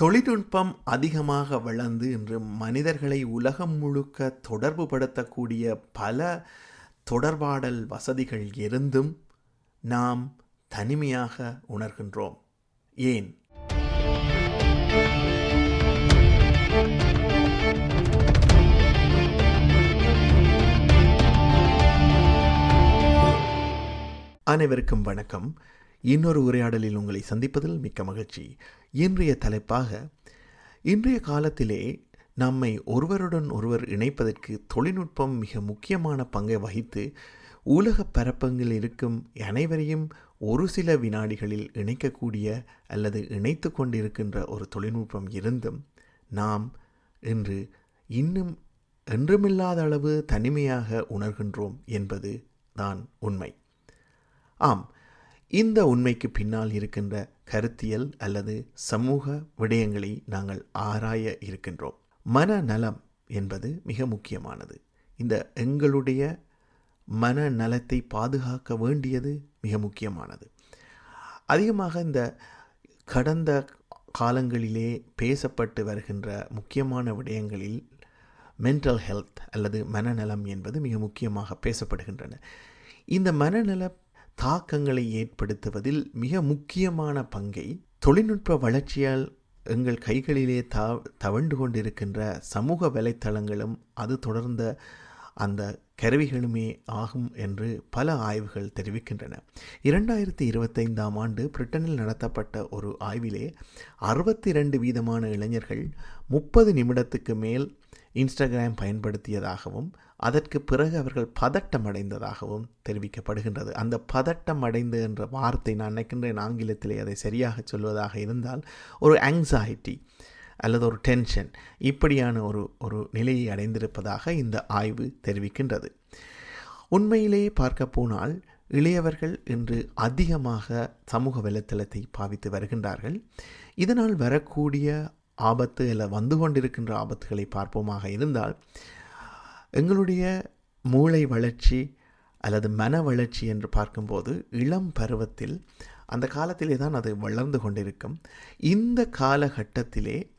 தொழில்நுட்பம் அதிகமாக வளர்ந்து இன்று மனிதர்களை உலகம் முழுக்க தொடர்புபடுத்தக்கூடிய பல தொடர்பாடல் வசதிகள் இருந்தும் நாம் தனிமையாக உணர்கின்றோம். ஏன்? அனைவருக்கும் வணக்கம். இன்னொரு உரையாடலில் உங்களை சந்திப்பதில் மிக்க மகிழ்ச்சி. இன்றைய தலைப்பாக இன்றைய காலத்திலே நம்மை ஒருவருடன் ஒருவர் இணைப்பதற்கு தொழில்நுட்பம் மிக முக்கியமான பங்கை வகித்து உலக பரப்பங்கள் இருக்கும் அனைவரையும் ஒரு சில வினாடிகளில் இணைக்கக்கூடிய அல்லது இணைத்து கொண்டிருக்கின்ற ஒரு தொழில்நுட்பம் இருந்தும் நாம் இன்று இன்னும் என்றுமில்லாத அளவு தனிமையாக உணர்கின்றோம் என்பது தான் உண்மை. ஆம் இந்த உண்மைக்கு பின்னால் இருக்கின்ற கருத்தியல் அல்லது சமூக விடயங்களை நாங்கள் ஆராய இருக்கின்றோம். மனநலம் என்பது மிக முக்கியமானது. இந்த எங்களுடைய மனநலத்தை பாதுகாக்க வேண்டியது மிக முக்கியமானது. அதிகமாக இந்த கடந்த காலங்களிலே பேசப்பட்டு வருகின்ற முக்கியமான விடயங்களில் மென்டல் ஹெல்த் அல்லது மனநலம் என்பது மிக முக்கியமாக பேசப்படுகின்றன. இந்த மனநல தாக்கங்களை ஏற்படுத்துவதில் மிக முக்கியமான பங்கை தொழில்நுட்ப வளர்ச்சியால் எங்கள் கைகளிலே த தவண்டு கொண்டிருக்கின்ற சமூக வலைத்தளங்களும் அது தொடர்ந்த அந்த கருவிகளுமே ஆகும் என்று பல ஆய்வுகள் தெரிவிக்கின்றன. இரண்டாயிரத்தி இருபத்தைந்தாம் ஆண்டு பிரிட்டனில் நடத்தப்பட்ட ஒரு ஆய்விலே அறுபத்தி ரெண்டு வீதமான இளைஞர்கள் முப்பது நிமிடத்துக்கு மேல் இன்ஸ்டாகிராம் பயன்படுத்தியதாகவும் அதற்கு பிறகு அவர்கள் பதட்டம் அடைந்ததாகவும் தெரிவிக்கப்படுகின்றது. அந்த பதட்டம் அடைந்து என்ற வார்த்தை நான் நினைக்கின்றேன் ஆங்கிலத்திலே அதை சரியாக சொல்வதாக இருந்தால் ஒரு ஆங்ஸைட்டி அல்லது ஒரு டென்ஷன் இப்படியான ஒரு ஒரு நிலையை அடைந்திருப்பதாக இந்த ஆய்வு தெரிவிக்கின்றது. உண்மையிலேயே பார்க்க போனால் இளையவர்கள் இன்று அதிகமாக சமூக வலைத்தளத்தை பாவித்து வருகின்றார்கள். இதனால் வரக்கூடிய ஆபத்து அல்ல வந்து கொண்டிருக்கின்ற ஆபத்துகளை பார்ப்போமாக இருந்தால் எங்களுடைய மூளை வளர்ச்சி அல்லது மன வளர்ச்சி என்று பார்க்கும்போது இளம் பருவத்தில் அந்த காலத்திலே தான் அது வளர்ந்து கொண்டிருக்கும். இந்த காலகட்டத்திலே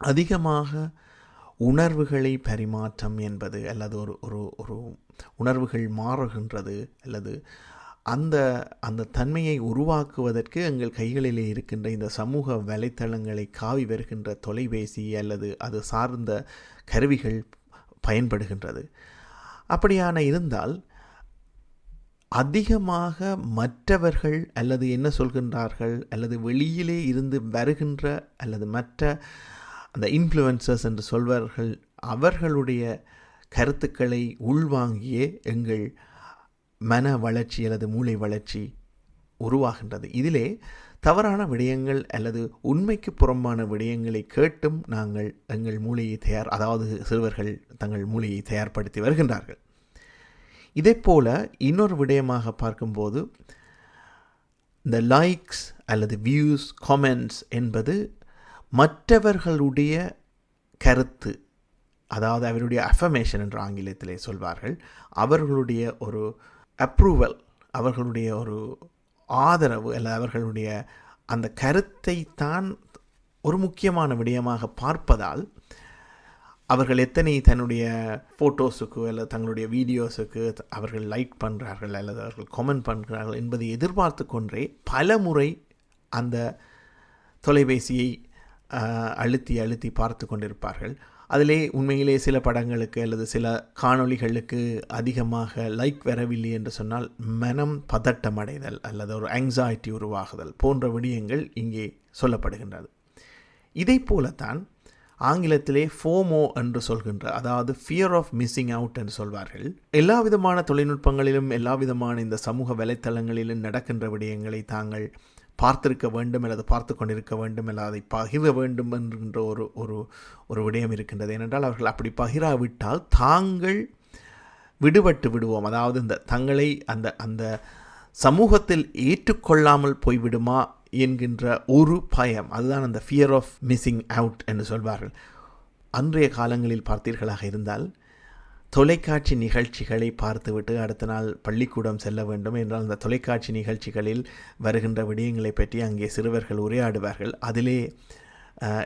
அதிகமாக உணர்வுகளை பரிமாற்றம் என்பது அல்லது ஒரு ஒரு ஒரு உணர்வுகள் மாறுகின்றது அல்லது அந்த அந்த தன்மையை உருவாக்குவதற்கு எங்கள் கைகளிலே இருக்கின்ற இந்த சமூக வலைத்தளங்களை காவி வருகின்ற தொலைபேசி அல்லது அது சார்ந்த கருவிகள் பயன்படுகின்றது. அப்படியான இருந்தால் அதிகமாக மற்றவர்கள் அல்லது என்ன சொல்கின்றார்கள்? அல்லது வெளியிலே இருந்து வருகின்ற அல்லது மற்ற அந்த இன்ஃப்ளூயன்சர்ஸ் என்று சொல்வார்கள் அவர்களுடைய கருத்துக்களை உள்வாங்கியே எங்கள் மன வளர்ச்சி அல்லது மூளை வளர்ச்சி உருவாகின்றது. இதிலே தவறான விடயங்கள் அல்லது உண்மைக்கு புறம்பான விடயங்களை கேட்டும் நாங்கள் எங்கள் மூளையை தயார் அதாவது சிறுவர்கள் தங்கள் மூளையை தயார்படுத்தி வருகின்றார்கள். இதே இன்னொரு விடயமாக பார்க்கும்போது இந்த லைக்ஸ் அல்லது வியூஸ் காமெண்ட்ஸ் என்பது மற்றவர்களுடைய கருத்து அதாவது அவருடைய அஃபமேஷன் என்று ஆங்கிலத்திலே சொல்வார்கள். அவர்களுடைய ஒரு அப்ரூவல் அவர்களுடைய ஒரு ஆதரவு அல்ல அவர்களுடைய அந்த கருத்தை தான் ஒரு முக்கியமான விடயமாக பார்ப்பதால் அவர்கள் எத்தனை தன்னுடைய ஃபோட்டோஸுக்கு அல்லது தங்களுடைய வீடியோஸுக்கு அவர்கள் லைக் பண்ணுறார்கள் அல்லது அவர்கள் கமெண்ட் பண்ணுறார்கள் என்பதை எதிர்பார்த்து கொன்றே பல முறை அந்த தொலைபேசியை அழுத்தி அழுத்தி பார்த்து கொண்டிருப்பார்கள். அதிலே உண்மையிலே சில படங்களுக்கு அல்லது சில காணொளிகளுக்கு அதிகமாக லைக் வரவில்லை என்று சொன்னால் மனம் பதட்டம் அடைதல் அல்லது ஒரு ஆங்ஸைட்டி உருவாகுதல் போன்ற விடயங்கள் இங்கே சொல்லப்படுகின்றது. இதை போலத்தான் ஆங்கிலத்திலே ஃபோமோ என்று சொல்கின்ற அதாவது ஃபியர் ஆஃப் மிஸ்ஸிங் அவுட் என்று சொல்வார்கள். எல்லா விதமான தொழில்நுட்பங்களிலும் எல்லா விதமான இந்த சமூக வலைத்தளங்களிலும் நடக்கின்ற விடயங்களை தாங்கள் பார்த்திருக்க வேண்டும் அல்லது பார்த்து கொண்டிருக்க வேண்டும் அல்லது அதை பகிர வேண்டும் என்கின்ற ஒரு ஒரு ஒரு விடயம் இருக்கின்றது. ஏனென்றால் அவர்கள் அப்படி பகிராவிட்டால் தாங்கள் விடுபட்டு விடுவோம். அதாவது இந்த தங்களை அந்த அந்த சமூகத்தில் ஏற்றுக்கொள்ளாமல் போய்விடுமா என்கின்ற ஒரு பயம். அதுதான் அந்த ஃபியர் ஆஃப் மிஸ்ஸிங் அவுட் என்று சொல்வார்கள். அன்றைய காலங்களில் பார்த்தீர்களாக இருந்தால் தொலைக்காட்சி நிகழ்ச்சிகளை பார்த்துவிட்டு அடுத்த நாள் பள்ளிக்கூடம் செல்ல வேண்டும் என்றால் அந்த தொலைக்காட்சி நிகழ்ச்சிகளில் வருகின்ற விடயங்களை பற்றி அங்கே சிறுவர்கள் உரையாடுவார்கள். அதிலே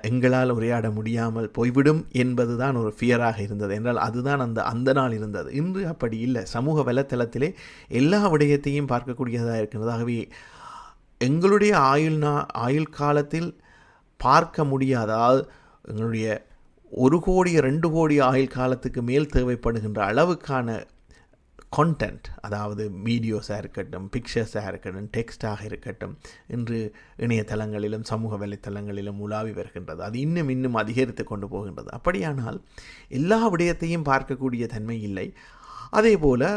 எங்களால் உரையாட முடியாமல் போய்விடும் என்பதுதான் ஒரு ஃபியராக இருந்தது. என்றால் அதுதான் அந்த அந்த நாள் இருந்தது. இன்று அப்படி இல்லை. சமூக வலைத்தளத்திலே எல்லா விடயத்தையும் பார்க்கக்கூடியதாக இருக்கின்றது ஆகவே எங்களுடைய ஆயுள் நா ஆயுள் காலத்தில் பார்க்க முடியாதால் எங்களுடைய ஒரு கோடி ரெண்டு கோடி ஆயுள் காலத்துக்கு மேல் தேவைப்படுகின்ற அளவுக்கான content அதாவது வீடியோஸாக இருக்கட்டும் பிக்சர்ஸாக இருக்கட்டும் டெக்ஸ்டாக இருக்கட்டும் இன்று இணையதளங்களிலும் சமூக வலைத்தளங்களிலும் உலாவி வருகின்றது. அது இன்னும் இன்னும் அதிகரித்து கொண்டு போகின்றது. அப்படியானால் எல்லா விடயத்தையும் பார்க்கக்கூடிய தன்மை இல்லை. அதே போல்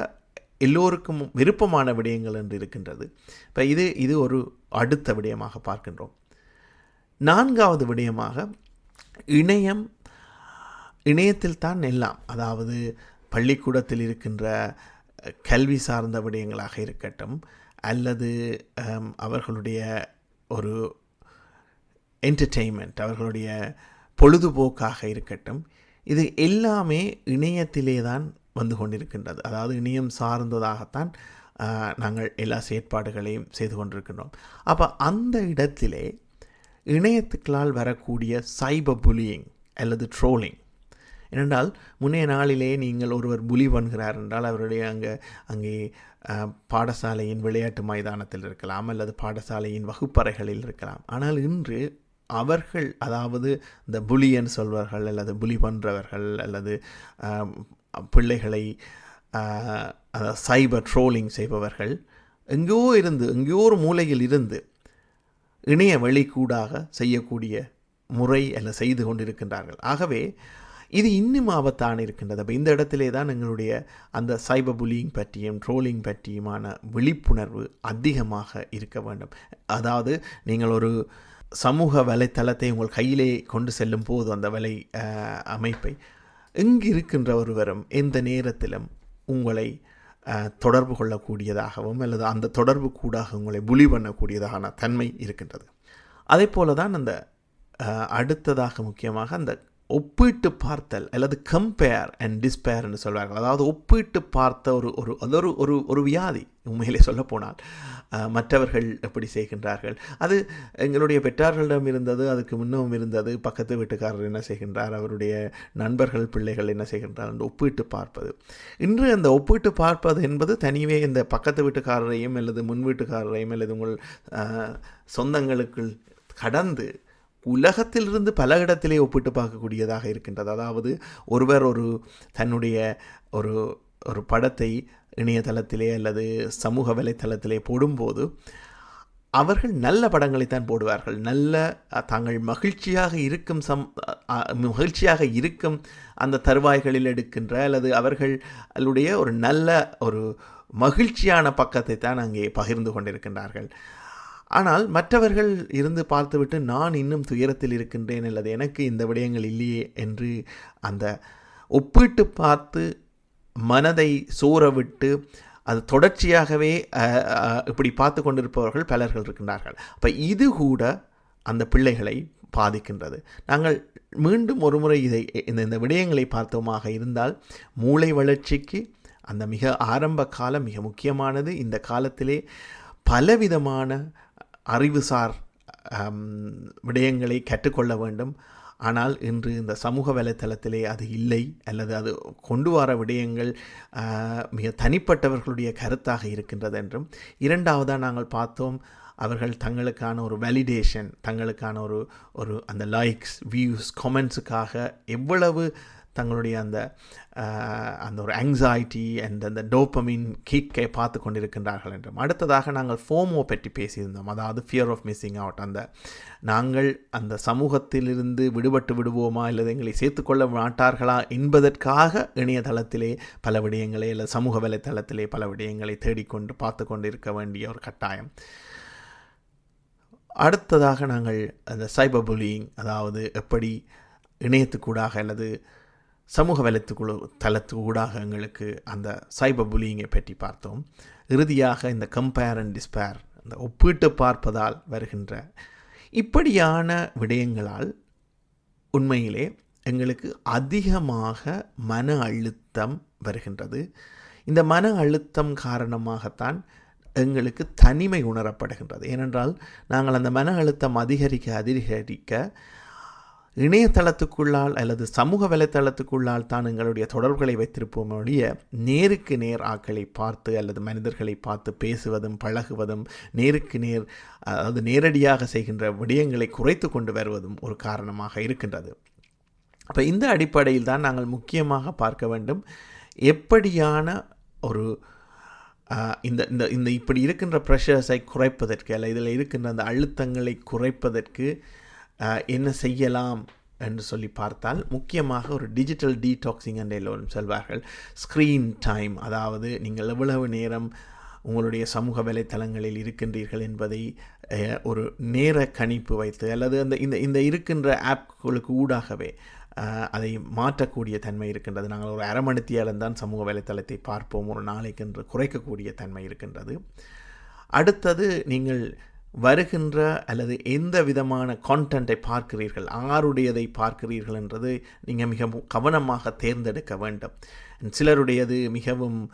எல்லோருக்கும் விருப்பமான விடயங்கள் என்று இருக்கின்றது. இப்போ இது இது ஒரு அடுத்த விடயமாக பார்க்கின்றோம். நான்காவது விடயமாக இணையம் இணையத்தில் தான் எல்லாம். அதாவது பள்ளிக்கூடத்தில் இருக்கின்ற கல்வி சார்ந்த விடயங்களாக இருக்கட்டும் அல்லது அவர்களுடைய ஒரு என்டர்டெயின்மெண்ட் அவர்களுடைய பொழுதுபோக்காக இருக்கட்டும் இது எல்லாமே இணையத்திலே தான் வந்து கொண்டிருக்கின்றது. அதாவது இணையம் சார்ந்ததாகத்தான் நாங்கள் எல்லா செயற்பாடுகளையும் செய்து கொண்டிருக்கின்றோம். அப்போ அந்த இடத்திலே இணையத்துக்களால் வரக்கூடிய சைபர் புலியிங் அல்லது ட்ரோலிங் ஏனென்றால் முன்னைய நாளிலே நீங்கள் ஒருவர் புலி பண்ணுகிறார் என்றால் அவருடைய அங்கே அங்கே பாடசாலையின் விளையாட்டு மைதானத்தில் இருக்கலாம் அல்லது பாடசாலையின் வகுப்பறைகளில் இருக்கலாம். ஆனால் இன்று அவர்கள் அதாவது இந்த புலியன் சொல்வார்கள் அல்லது புலி பண்ணுறவர்கள் அல்லது பிள்ளைகளை சைபர் ட்ரோலிங் செய்பவர்கள் எங்கேயோ இருந்து எங்கேயோ ஒரு மூலையில் இருந்து இணைய வழிக்கூடாக செய்யக்கூடிய முறை அல்ல செய்து கொண்டிருக்கின்றார்கள். ஆகவே இது இன்னும் ஆபத்தான இருக்கின்றது. அப்போ இந்த இடத்திலே தான் எங்களுடைய அந்த சைபர் புலியிங் பற்றியும் ட்ரோலிங் பற்றியுமான விழிப்புணர்வு அதிகமாக இருக்க வேண்டும். அதாவது நீங்கள் ஒரு சமூக வலைத்தளத்தை உங்கள் கையிலே கொண்டு செல்லும் போது அந்த வலை அமைப்பை எங்கு இருக்கின்ற ஒருவரும் எந்த நேரத்திலும் உங்களை தொடர்பு கொள்ளக்கூடியதாகவும் அல்லது அந்த தொடர்பு கூடாக உங்களை புலி பண்ணக்கூடியதான தன்மை இருக்கின்றது. அதே போல தான் அந்த அடுத்ததாக முக்கியமாக அந்த ஒப்பிட்டு பார்த்தல் அல்லது கம்பேர் அண்ட் டிஸ்பேர் என்று சொல்வார்கள். அதாவது ஒப்பிட்டு பார்த்த ஒரு ஒரு அது ஒரு ஒரு வியாதி உண்மையிலே சொல்லப்போனால் மற்றவர்கள் எப்படி செய்கின்றார்கள்? அது எங்களுடைய பெற்றார்களிடம் இருந்தது அதுக்கு முன்னும் இருந்தது. பக்கத்து வீட்டுக்காரர் என்ன செய்கின்றார்? அவருடைய நண்பர்கள் பிள்ளைகள் என்ன செய்கின்றார் என்று ஒப்பிட்டு பார்ப்பது. இன்று அந்த ஒப்பிட்டு பார்ப்பது என்பது தனியே இந்த பக்கத்து வீட்டுக்காரரையும் அல்லது முன் வீட்டுக்காரரையும் அல்லது உங்கள் சொந்தங்களுக்குள் கடந்து உலகத்திலிருந்து பல இடத்திலே ஒப்பிட்டு பார்க்கக்கூடியதாக இருக்கின்றது. அதாவது ஒருவர் ஒரு தன்னுடைய ஒரு ஒரு படத்தை இணையதளத்திலே அல்லது சமூக வலைத்தளத்திலே போடும்போது அவர்கள் நல்ல படங்களைத்தான் போடுவார்கள். நல்ல தாங்கள் மகிழ்ச்சியாக இருக்கும் சம் மகிழ்ச்சியாக இருக்கும் அந்த தருவாய்களில் எடுக்கின்ற அல்லது அவர்களுடைய ஒரு நல்ல ஒரு மகிழ்ச்சியான பக்கத்தை தான் அங்கே பகிர்ந்து கொண்டிருக்கின்றார்கள். ஆனால் மற்றவர்கள் இருந்து பார்த்துவிட்டு நான் இன்னும் துயரத்தில் இருக்கின்றேன் அல்லது எனக்கு இந்த விடயங்கள் இல்லையே என்று அந்த ஒப்பிட்டு பார்த்து மனதை சோறவிட்டு அது தொடர்ச்சியாகவே இப்படி பார்த்து கொண்டிருப்பவர்கள் பலர்கள் இருக்கின்றார்கள். அப்போ இது கூட அந்த பிள்ளைகளை பாதிக்கின்றது. நாங்கள் மீண்டும் ஒருமுறை இதை இந்த இந்த விடயங்களை பார்த்தோமாக இருந்தால் மூளை வளர்ச்சிக்கு அந்த மிக ஆரம்ப காலம் மிக முக்கியமானது. இந்த காலத்திலே பலவிதமான அறிவுசார் விடயங்களை கற்றுக்கொள்ள வேண்டும். ஆனால் இன்று இந்த சமூக வலைத்தளத்திலே அது இல்லை அல்லது அது கொண்டு வர விடயங்கள் மிக தனிப்பட்டவர்களுடைய கருத்தாக இருக்கின்றது என்றும். இரண்டாவதாக நாங்கள் பார்த்தோம் அவர்கள் தங்களுக்கான ஒரு வேலிடேஷன் தங்களுக்கான ஒரு ஒரு அந்த லைக்ஸ் வியூஸ் கமெண்ட்ஸுக்காக எவ்வளவு தங்களுடைய அந்த அந்த ஒரு ஆங்ஸைட்டி அண்ட் அந்த டோப்பமின் கிக்கை பார்த்து கொண்டிருக்கின்றார்கள் என்றும். அடுத்ததாக நாங்கள் ஃபோமோ பற்றி பேசியிருந்தோம். அதாவது ஃபியர் ஆஃப் மிஸ்ஸிங் அவுட் அந்த நாங்கள் அந்த சமூகத்திலிருந்து விடுபட்டு விடுவோமா அல்லது எங்களை சேர்த்துக்கொள்ள மாட்டார்களா என்பதற்காக இணையதளத்திலே பல விடயங்களை இல்லை சமூக வலைத்தளத்திலே பல விடயங்களை தேடிக்கொண்டு பார்த்து கொண்டு இருக்க வேண்டிய ஒரு கட்டாயம். அடுத்ததாக நாங்கள் அந்த சைபர் புலியிங் அதாவது எப்படி இணையத்துக்கூடாக அல்லது சமூக வலைத்துக்குழு தளத்துக்கூடாக எங்களுக்கு அந்த சைபர் புலியிங்கை பற்றி பார்த்தோம். இறுதியாக இந்த கம்பேர் அண்ட் டிஸ்பேர் அந்த ஒப்பிட்டு பார்ப்பதால் வருகின்ற இப்படியான விடயங்களால் உண்மையிலே எங்களுக்கு அதிகமாக மன அழுத்தம் வருகின்றது. இந்த மன அழுத்தம் காரணமாகத்தான் எங்களுக்கு தனிமை உணரப்படுகின்றது. ஏனென்றால் நாங்கள் அந்த மன அழுத்தம் அதிகரிக்க அதிகரிக்க இணையதளத்துக்குள்ளால் அல்லது சமூக வலைத்தளத்துக்குள்ளால் தான் எங்களுடைய தொடர்புகளை வைத்திருப்போம் ஒழிய நேருக்கு நேர் ஆக்களை பார்த்து அல்லது மனிதர்களை பார்த்து பேசுவதும் பழகுவதும் நேருக்கு நேர் அதாவது நேரடியாக செய்கின்ற விடயங்களை குறைத்து கொண்டு வருவதும் ஒரு காரணமாக இருக்கின்றது. அப்போ இந்த அடிப்படையில் தான் நாங்கள் முக்கியமாக பார்க்க வேண்டும். எப்படியான ஒரு இந்த இந்த இந்த இப்படி இருக்கின்ற ப்ரெஷர்ஸை குறைப்பதற்கு அல்ல இதில் இருக்கின்ற அந்த அழுத்தங்களை குறைப்பதற்கு என்ன செய்யலாம் என்று சொல்லி பார்த்தால் முக்கியமாக ஒரு டிஜிட்டல் டீடாக்ஸிங் என்று எல்லோரும் செல்வார்கள். ஸ்க்ரீன் டைம் அதாவது நீங்கள் எவ்வளவு நேரம் உங்களுடைய சமூக வலைத்தளங்களில் இருக்கின்றீர்கள் என்பதை ஒரு நேர கணிப்பு வைத்து அல்லது அந்த இந்த இந்த இருக்கின்ற ஆப்களுக்கு ஊடாகவே அதை மாற்றக்கூடிய தன்மை இருக்கின்றது. நாங்கள் ஒரு அரை மணித்தியாலந்தான் சமூக வலைத்தளத்தை பார்ப்போம். ஒரு நாளைக்கு என்று குறைக்கக்கூடிய தன்மை இருக்கின்றது. அடுத்தது நீங்கள் வருகின்ற அல்லது எந்த விதமான கான்டென்ட்டை பார்க்கிறீர்கள் ஆருடையதை பார்க்கிறீர்கள் என்றது நீங்கள் மிகவும் கவனமாக தேர்ந்தெடுக்க வேண்டும். சிலருடையது மிகவும்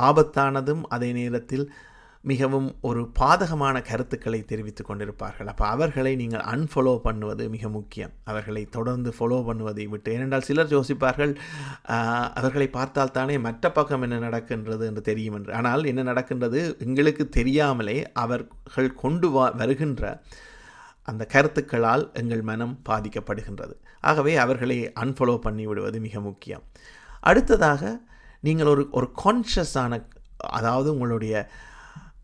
ஆபத்தானதும் அதே நேரத்தில் மிகவும் ஒரு பாதகமான கருத்துக்களை தெரிவித்து கொண்டிருப்பார்கள். அப்போ அவர்களை நீங்கள் அன்ஃபாலோ பண்ணுவது மிக முக்கியம். அவர்களை தொடர்ந்து ஃபாலோ பண்ணுவதை விட்டு ஏனென்றால் சிலர் யோசிப்பார்கள் அவர்களை பார்த்தால் தானே மற்ற பக்கம் என்ன நடக்கின்றது என்று தெரியும் என்று. ஆனால் என்ன நடக்கின்றது? எங்களுக்கு தெரியாமலே அவர்கள் கொண்டு வா வருகின்ற அந்த கருத்துக்களால் எங்கள் மனம் பாதிக்கப்படுகின்றது. ஆகவே அவர்களை அன்ஃபாலோ பண்ணி விடுவது மிக முக்கியம். அடுத்ததாக நீங்கள் ஒரு ஒரு கான்ஷியஸான அதாவது உங்களுடைய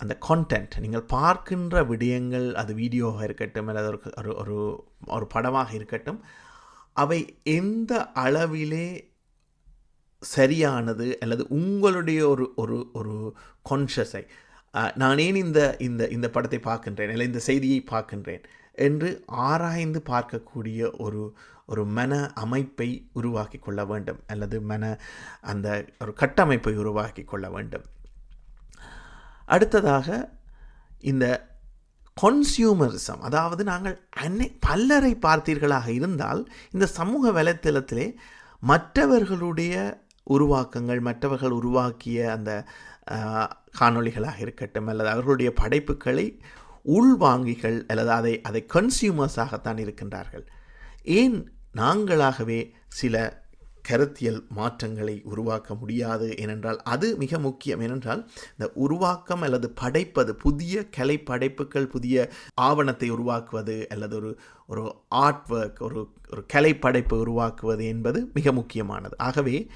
அந்த கான்டென்ட் நீங்கள் பார்க்கின்ற விடயங்கள் அது வீடியோவாக இருக்கட்டும் அல்லது ஒரு ஒரு ஒரு ஒரு படமாக இருக்கட்டும் அவை எந்த அளவிலே சரியானது அல்லது உங்களுடைய ஒரு ஒரு ஒரு கான்ஷியஸை நான் ஏன் இந்த இந்த இந்த படத்தை பார்க்கின்றேன் அல்லது இந்த செய்தியை பார்க்கின்றேன் என்று ஆராய்ந்து பார்க்கக்கூடிய ஒரு ஒரு மன அமைப்பை உருவாக்கி கொள்ள வேண்டும் அல்லது மன அந்த ஒரு கட்டமைப்பை உருவாக்கி கொள்ள வேண்டும். அடுத்ததாக இந்த கன்சியூமரிசம் அதாவது நாங்கள் அன்னை பல்லரை பார்த்தீர்களாக இருந்தால் இந்த சமூக வலைத்தளத்திலே மற்றவர்களுடைய உருவாக்கங்கள் மற்றவர்கள் உருவாக்கிய அந்த காணொளிகளாக இருக்கட்டும் அல்லது அவர்களுடைய படைப்புகளை உள்வாங்கிகள் அல்லது அதை அதை கன்சியூமர்ஸாகத்தான் இருக்கின்றார்கள். ஏன் நாங்களாகவே சில கருத்தியல் மாற்றங்களை உருவாக்க முடியாது ஏனென்றால் அது மிக முக்கியம். ஏனென்றால் இந்த உருவாக்கம் அல்லது படைப்பது புதிய கலை படைப்புகள் புதிய ஆவணத்தை உருவாக்குவது அல்லது ஒரு ஒரு ஆர்ட் ஒர்க் ஒரு ஒரு கலை படைப்பை உருவாக்குவது என்பது மிக முக்கியமானது. ஆகவே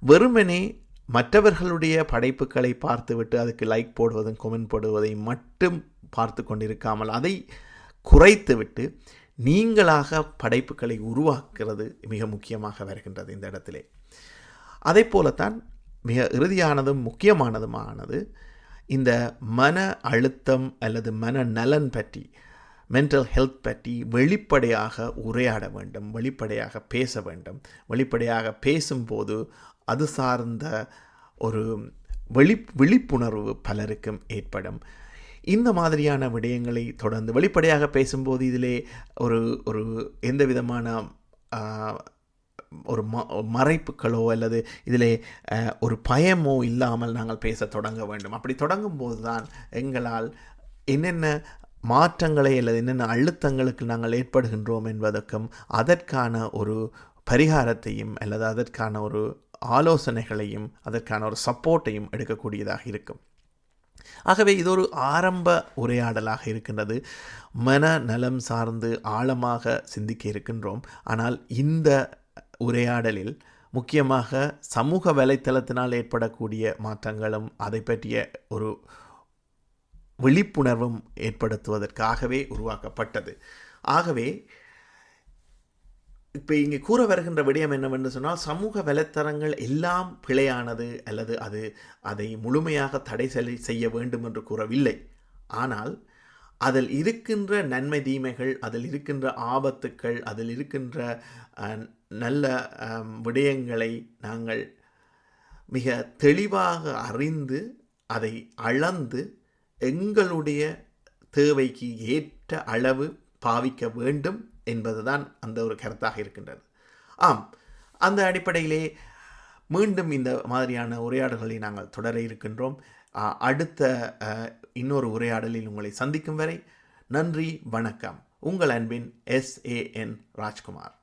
வெறுமனே மற்றவர்களுடைய படைப்புகளை பார்த்துவிட்டு அதுக்கு லைக் போடுவதும் கொமெண்ட் போடுவதை மட்டும் பார்த்து கொண்டிருக்காமல் அதை குறைத்துவிட்டு நீங்களாக படைப்புகளை உருவாக்குறது மிக முக்கியமாக வருகின்றது இந்த இடத்திலே. அதே போலத்தான் மிக இறுதியானதும் முக்கியமானதுமானது இந்த மன அழுத்தம் அல்லது மன நலன் பற்றி மென்டல் ஹெல்த் பற்றி வெளிப்படையாக உரையாட வேண்டும் வெளிப்படையாக பேச வேண்டும். வெளிப்படையாக பேசும்போது அது சார்ந்த ஒரு வெளி விழிப்புணர்வு பலருக்கும் ஏற்படும். இந்த மாதிரியான விடயங்களை தொடர்ந்து வெளிப்படையாக பேசும்போது இதிலே ஒரு ஒரு எந்த விதமான ஒரு ம மறைப்புகளோ அல்லது இதிலே ஒரு பயமோ இல்லாமல் நாங்கள் பேசத் தொடங்க வேண்டும். அப்படி தொடங்கும்போது தான் எங்களால் என்னென்ன மாற்றங்களை அல்லது என்னென்ன அழுத்தங்களுக்கு நாங்கள் ஏற்படுகின்றோம் என்பதற்கும் அதற்கான ஒரு பரிகாரத்தையும் அல்லது அதற்கான ஒரு ஆலோசனைகளையும் அதற்கான ஒரு சப்போர்ட்டையும் எடுக்கக்கூடியதாக இருக்கும். ஆகவே இது ஒரு ஆரம்ப உரையாடலாக இருக்கின்றது. மன நலம் சார்ந்து ஆழமாக சிந்திக்க இருக்கின்றோம். ஆனால் இந்த உரையாடலில் முக்கியமாக சமூக வலைத்தளத்தினால் ஏற்படக்கூடிய மாற்றங்களும் அதை பற்றிய ஒரு விழிப்புணர்வும் ஏற்படுத்துவதற்காகவே உருவாக்கப்பட்டது. ஆகவே இப்போ இங்கே கூற வருகின்ற விடயம் என்னவென்று சொன்னால் சமூக வலைத்தளங்கள் எல்லாம் பிழையானது அல்லது அது அதை முழுமையாக தடை செய்ய வேண்டும் என்று கூறவில்லை. ஆனால் அதில் இருக்கின்ற நன்மை தீமைகள் அதில் இருக்கின்ற ஆபத்துக்கள் அதில் இருக்கின்ற நல்ல விடயங்களை நாங்கள் மிக தெளிவாக அறிந்து அதை அளந்து எங்களுடைய தேவைக்கு ஏற்ற அளவு பாவிக்க வேண்டும் என்பதுதான் அந்த ஒரு கருத்தாக இருக்கின்றது. ஆம் அந்த அடிப்படையிலே மீண்டும் இந்த மாதிரியான உரையாடல்களை நாங்கள் தொடர இருக்கின்றோம். அடுத்த இன்னொரு உரையாடலில் உங்களை சந்திக்கும் வரை நன்றி வணக்கம். உங்கள் அன்பின் எஸ்ஏஎன் ராஜ்குமார்.